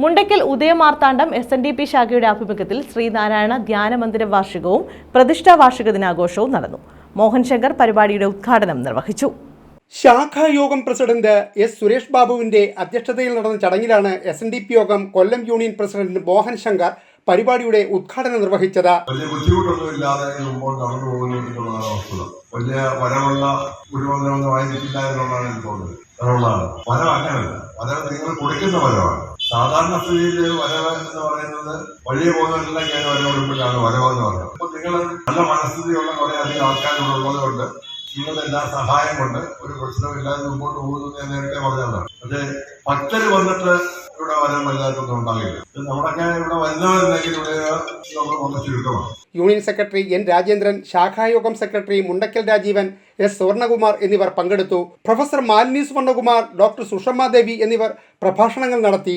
Mundakkal Udayamarthandam S N D P ശാഖയുടെ ആഭിമുഖ്യത്തിൽ ശ്രീനാരായണ ധ്യാനമന്ദിര വാർഷികവും പ്രതിഷ്ഠാ വാർഷിക ദിനാഘോഷവും നടന്നു. മോഹൻ ശങ്കർ പരിപാടിയുടെ ഉദ്ഘാടനം നിർവഹിച്ചു. ശാഖായോഗം പ്രസിഡന്റ് എസ് സുരേഷ് ബാബുവിന്റെ അധ്യക്ഷതയിൽ നടന്ന ചടങ്ങിലാണ് എസ് എൻ ഡി പി യോഗം കൊല്ലം യൂണിയൻ പ്രസിഡന്റ് മോഹൻ ശങ്കർ പരിപാടിയുടെ ഉദ്ഘാടനം നിർവഹിച്ചത്. വലിയ ബുദ്ധിമുട്ടൊന്നുമില്ലാതെ മുമ്പോട്ട് നടന്നു പോകുന്നു എന്നുള്ളതാണ് വസ്തുത വലിയ വരവുള്ള കുരുവൊന്നും ആയിരിക്കില്ല എന്നുള്ളതാണ് എനിക്ക് തോന്നുന്നത്. അതുള്ളതാണ് വരം അങ്ങനല്ല നിങ്ങൾ കൊടുക്കുന്ന വരവാണ്. സാധാരണ സ്ഥിതിയിൽ വരവ് എന്ന് പറയുന്നത് വഴിയെ പോകുന്നവരെല്ലാം ഞാൻ വരവ് കൊടുക്കുമ്പോഴാണ് വരവ് എന്ന് പറയുന്നത്. അപ്പൊ നിങ്ങൾ നല്ല മനസ്ഥിതിയുള്ള കുറെ അധികം ആൾക്കാരിവിടെ ഉള്ളത് കൊണ്ട് നിങ്ങളുടെ എല്ലാ സഹായം കൊണ്ട് ഒരു പ്രശ്നമില്ലാതെ മുമ്പോട്ട് പോകുന്നു ഞാൻ നേരത്തെ പറഞ്ഞതാണ്. പക്ഷേ ഭക്തര് വന്നിട്ട് ഇവിടെ വരാൻ വലുതായിട്ടൊന്നും ഉണ്ടാകില്ല. നമ്മുടെയൊക്കെ ഇവിടെ വരുന്നവരുണ്ടെങ്കിൽ ഇവിടെ നമ്മൾ വന്ന ചുരുക്കമാണ്. യൂണിയൻ സെക്രട്ടറി എൻ രാജേന്ദ്രൻ ശാഖായോഗം സെക്രട്ടറി മുണ്ടക്കൽ രാജീവൻ എസ് സുവർണകുമാർ എന്നിവർ പങ്കെടുത്തു. പ്രൊഫസർ മാലിനി സുവർണകുമാർ ഡോക്ടർ സുഷമ്മ ദേവി എന്നിവർ പ്രഭാഷണങ്ങൾ നടത്തി.